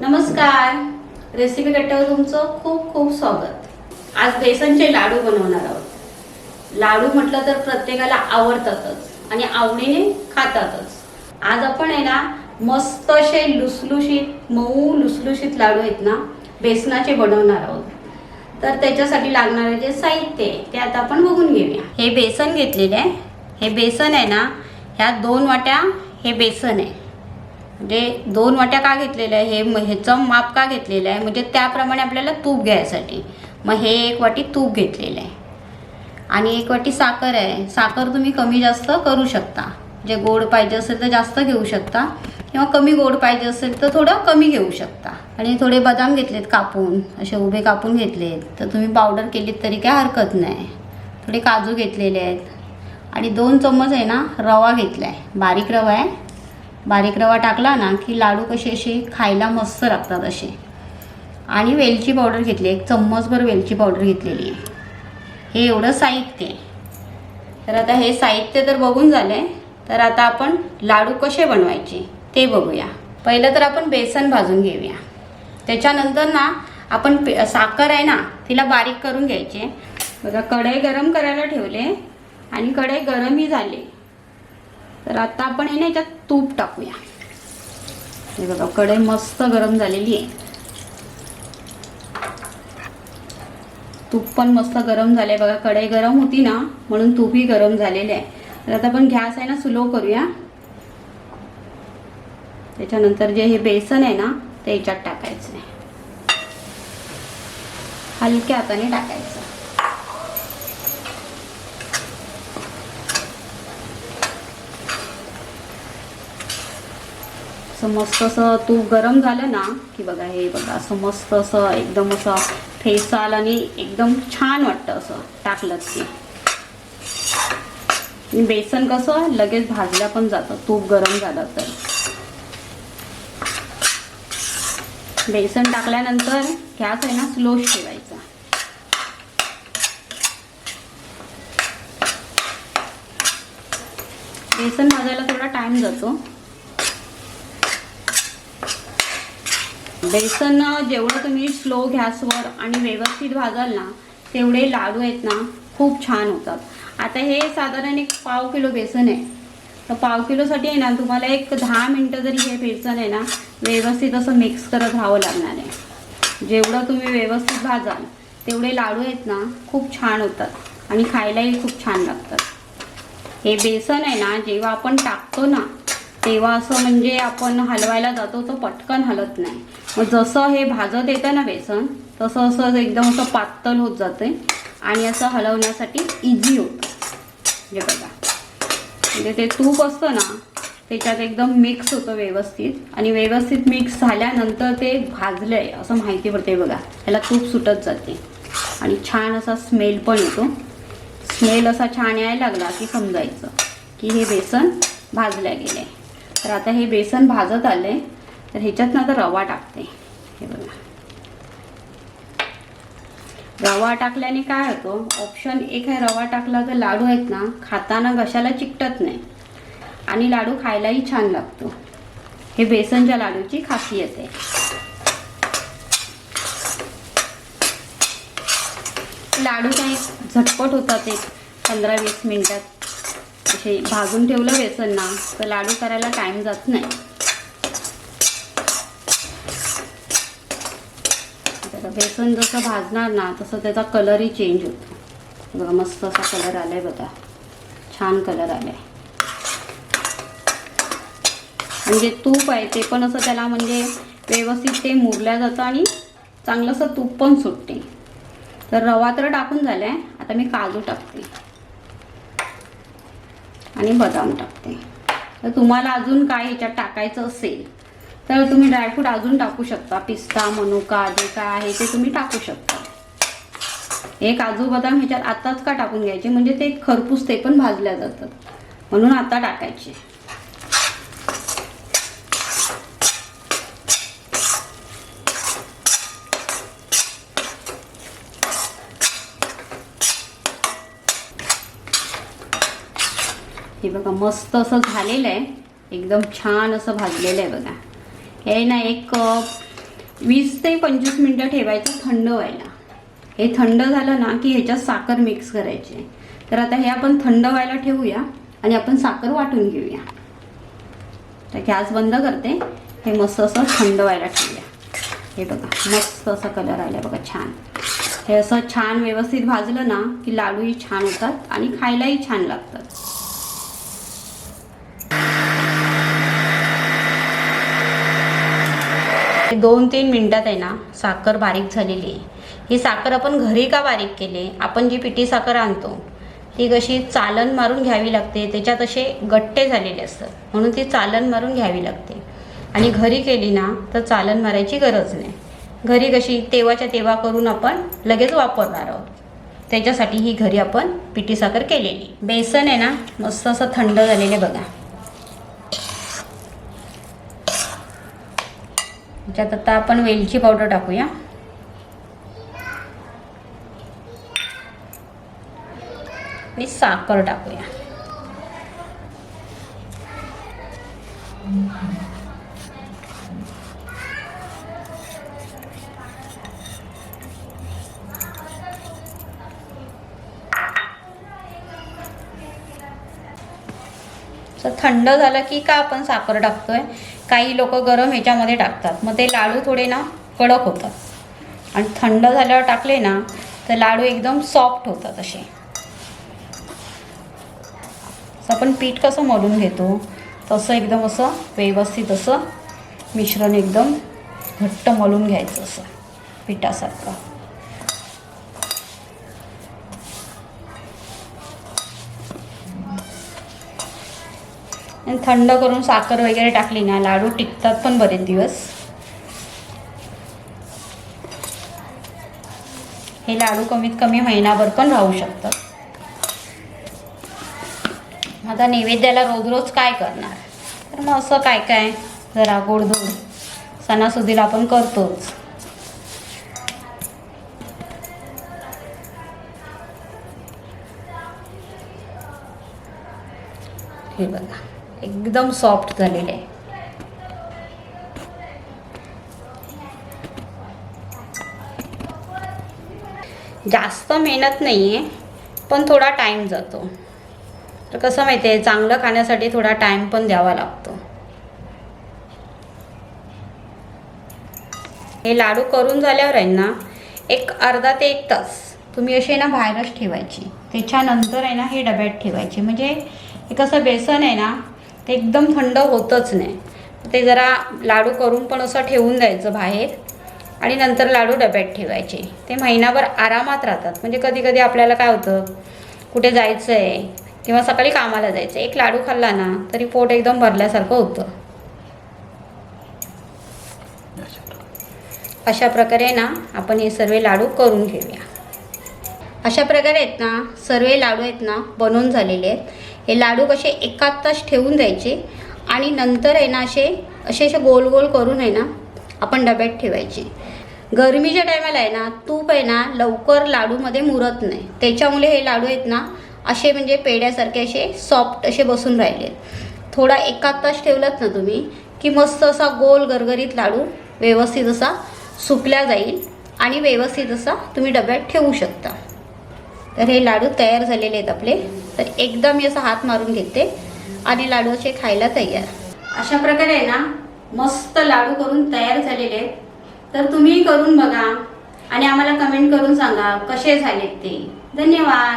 नमस्कार. रेसिपी कट्ट्यावर तुमचं खूप खूप स्वागत. आज बेसनचे लाडू बनवणार आहोत. लाडू म्हटलं तर प्रत्येकाला आवडतातच आणि आवडीने खातातच. आज आपण आहे ना मस्त असे लुसलुशीत मऊ लुसलुशीत लाडू आहेत ना बेसनाचे बनवणार आहोत. तर त्याच्यासाठी लागणारे जे साहित्य आहे ते आता आपण बघून घेऊया. हे बेसन घेतलेले आहे. हे बेसन आहे ना ह्या दोन वाट्या हे बेसन आहे. म्हणजे दोन वाट्या का घेतलेल्या आहे? हे ह्याचं माप का घेतलेलं आहे? म्हणजे त्याप्रमाणे आपल्याला तूप घ्यायसाठी. मग हे एक वाटी तूप घेतलेलं आहे. आणि एक वाटी साखर आहे. साखर तुम्ही कमी जास्त करू शकता. जे गोड पाहिजे असेल तर जास्त घेऊ शकता. किंवा कमी गोड पाहिजे असेल तर थोडं कमी घेऊ शकता. आणि थोडे बदाम घेतलेत कापून. असे उभे कापून घेतलेत. तर तुम्ही पावडर केलीत तरी काय हरकत नाही. थोडे काजू घेतलेले आहेत. आणि दोन चम्मच आहे ना रवा घेतला आहे बारीक रवा आहे. बारीक रवा टाकला ना की लाडू कसे असे खायला मस्त लागतात असे. आणि वेलची पावडर घेतली एक चम्मचभर वेलची पावडर घेतलेली आहे. हे एवढं साहित्य आहे. तर आता हे साहित्य तर बघून झालं आहे तर आता आपण लाडू कसे बनवायचे ते बघूया. पहिलं तर आपण बेसन भाजून घेऊया. त्याच्यानंतर ना आपण पे- साखर आहे ना तिला बारीक करून घ्यायचे बघा कढई गरम करायला ठेवले आणि कढई गरमही झाली. तर आता आपण हे ना याच्यात तूप टाकूया. हे बघा कढई मस्त गरम झालेली आहे. तूप पण मस्त गरम झाले बघा कढई गरम होती ना म्हणून तूपही गरम झालेले आहे. तर आता आपण गॅस आहे ना स्लो करूया. त्याच्यानंतर जे हे बेसन आहे ना ते याच्यात टाकायचं आहे. हलक्या हाताने टाकायचं. असं मस्त असं तूप गरम झालं ना की बघा हे बघा असं मस्त असं एकदम असं फेसाल आणि एकदम छान वाटतं असं टाकलं की बेसन कसं लगेच भाजल्या पण जातं तूप गरम झालं तर. बेसन टाकल्यानंतर गॅस आहे ना स्लो ठेवायचा बेसन भाजायला थोडा टाइम जातो. बेसन जेवढं तुम्ही स्लो गॅसवर आणि व्यवस्थित भाजाल ना तेवढे लाडू आहेत ना खूप छान होतात. आता हे साधारण एक पाव किलो बेसन आहे. तर पाव किलोसाठी आहे ना तुम्हाला एक दहा मिनटं जरी हे बेसन आहे ना व्यवस्थित असं मिक्स करत राहावं लागणार आहे. जेवढं तुम्ही व्यवस्थित भाजाल तेवढे लाडू आहेत ना खूप छान होतात आणि खायलाही खूप छान लागतात. हे बेसन आहे ना जेव्हा आपण टाकतो ना तेव्हा असं म्हणजे आपण हलवायला जातो तर पटकन हलत नाही. मग जसं हे भाजत येतं ना बेसन तसं असं एकदम असं पातळ होत जाते आणि असं हलवण्यासाठी इझी होतं. हे बघा. म्हणजे ते तूप असतं ना त्याच्यात एकदम मिक्स होतं व्यवस्थित आणि व्यवस्थित मिक्स झाल्यानंतर ते भाजलं आहे असं माहिती पडते बघा. ह्याला तूप सुटत जाते. आणि छान असा स्मेल पण येतो. स्मेल असा छान यायला लागला की समजायचं की हे बेसन भाजल्या आहे तर आता हे बेसन भाजत आले तर ह्याच्यात ना आता रवा टाकते. हे बघा. रवा टाकल्याने काय होतं? ऑप्शन एक आहे रवा टाकला तर लाडू आहेत ना खाताना घशाला चिकटत नाही. आणि लाडू खायलाही छान लागतो. हे बेसनच्या लाडूची खासियत आहे. लाडू काही झटपट होतात एक पंधरा वीस मिनिटात. असे भाजून ठेवलं बेसन ना तर लाडू करायला टाइम जात नाही. आता बेसन जसं भाजणार ना तसं त्याचा कलरही चेंज होतो. बघा मस्त असा कलर आलाय बघा. छान कलर आलाय. म्हणजे तूप आहे ते पण असं त्याला म्हणजे व्यवस्थित ते मुरल्या जातं आणि चांगलंसं तूप पण सुटते. तर रवा तर टाकून झालाय. आता मी काजू टाकते. आणि बदाम टाकते. तर तुम्हाला अजून काय ह्याच्यात टाकायचं असेल तर तुम्ही ड्रायफ्रूट अजून टाकू शकता. पिस्ता मनुका जे काय आहे ते तुम्ही टाकू शकता. हे काजू बदाम ह्याच्यात आताच का टाकून घ्यायचे? म्हणजे ते खरपूस ते पण भाजल्या जातात. म्हणून आता टाकायचे. हे बघा मस्त असं झालेलं आहे. एकदम छान असं भाजलेलं आहे बघा. हे ना एक कप वीस ते पंचवीस मिनटं ठेवायचं थंड व्हायला. हे थंड झालं ना की ह्याच्यात साखर मिक्स करायची तर आता हे आपण थंड व्हायला ठेवूया आणि आपण साखर वाटून घेऊया. तर गॅस बंद करते. हे मस्त असं थंड व्हायला ठेवूया. हे बघा मस्त असा कलर आला बघा छान. हे असं छान व्यवस्थित भाजलं ना की लाडूही छान होतात आणि खायलाही छान लागतात. दोन तीन मिनटात आहे ना साखर बारीक झालेली आहे. ही साखर आपण घरी का बारीक केली? आपण जी पिठी साखर आणतो ती कशी चालन मारून घ्यावी लागते त्याच्यात असे गट्टे झालेले असतात. म्हणून ती चालन मारून घ्यावी लागते. आणि घरी केली ना तर चालन मारायची गरज नाही. घरी कशी तेव्हाच्या तेव्हा करून आपण लगेच वापरणार आहोत. त्याच्यासाठी ही घरी आपण पिठी साखर केलेली. बेसन आहे ना मस्त असं थंड झालेले बघा. त्याच्यात आता आपण वेलची पावडर टाकूया. आणि साखर टाकूया. थंड झालं की का आपण साखर टाकतोय? काही लोक गरम ह्याच्यामध्ये टाकतात. मग ते लाडू थोडे ना कडक होतात. आणि थंड झाल्यावर टाकले ना तर लाडू एकदम सॉफ्ट होतात असे. असं आपण पीठ कसं मळून घेतो तसं एकदम असं व्यवस्थित असं मिश्रण एकदम घट्ट मळून घ्यायचं असं पिठासारखं. आणि थंड करून साखर वगैरे टाकली ना लाडू टिकतात पण बरेच दिवस. हे लाडू कमीत कमी महिनाभर पण राहू शकतात. आता नैवेद्याला रोज रोज काय करणार? तर मग असं काय काय? जरा गोडधोड. सणासुदीला आपण करतोच. हे बघा. एकदम सॉफ्ट झालेले. आहे जास्त मेहनत नाही आहे पण थोडा टाईम जातो. तर कसं माहिती आहे चांगलं खाण्यासाठी थोडा टाईम पण द्यावा लागतो. हे लाडू करून झाल्यावर आहे ना एक अर्धा ते एक तास तुम्ही असे ना बाहेरच ठेवायची. त्याच्यानंतर आहे ना हे डब्यात ठेवायचे. म्हणजे हे कसं बेसन आहे ना ते एकदम थंड होतच नाही. ते जरा लाडू करून पण असं ठेवून द्यायचं बाहेर आणि नंतर लाडू डब्यात ठेवायचे. ते महिनाभर आरामात राहतात. म्हणजे कधी कधी आपल्याला काय होतं कुठे जायचं आहे किंवा सकाळी कामाला जायचं एक लाडू खाल्ला ना तरी पोट एकदम भरल्यासारखं होतं. अशा प्रकारे ना आपण हे सर्व लाडू करून घेऊया. अशा प्रकारे आहेत ना सर्व लाडू आहेत ना बनवून झालेले आहेत. हे लाडू कसे एकाच तास ठेवून द्यायचे आणि नंतर आहे ना असे असे असे गोल गोल करून आहे ना आपण डब्यात ठेवायचे. गरमीच्या टायमाला आहे ना तूप आहे ना लवकर लाडूमध्ये मुरत नाही. त्याच्यामुळे हे लाडू आहेत ना असे म्हणजे पेड्यासारखे असे सॉफ्ट असे बसून राहिले. थोडा एकाच तास ठेवलात ना तुम्ही की मस्त असा गोल गरगरीत लाडू व्यवस्थित असा सुकल्या जाईल आणि व्यवस्थित असा तुम्ही डब्यात ठेवू शकता. तर हे लाडू तयार झालेले आहेत आपले. तर एकदा मी असं हात मारून घेते आणि लाडू असे खायला तयार. अशा प्रकारे आहे ना मस्त लाडू करून तयार झालेले आहेत. तर तुम्ही करून बघा आणि आम्हाला कमेंट करून सांगा कसे झालेत ते. धन्यवाद.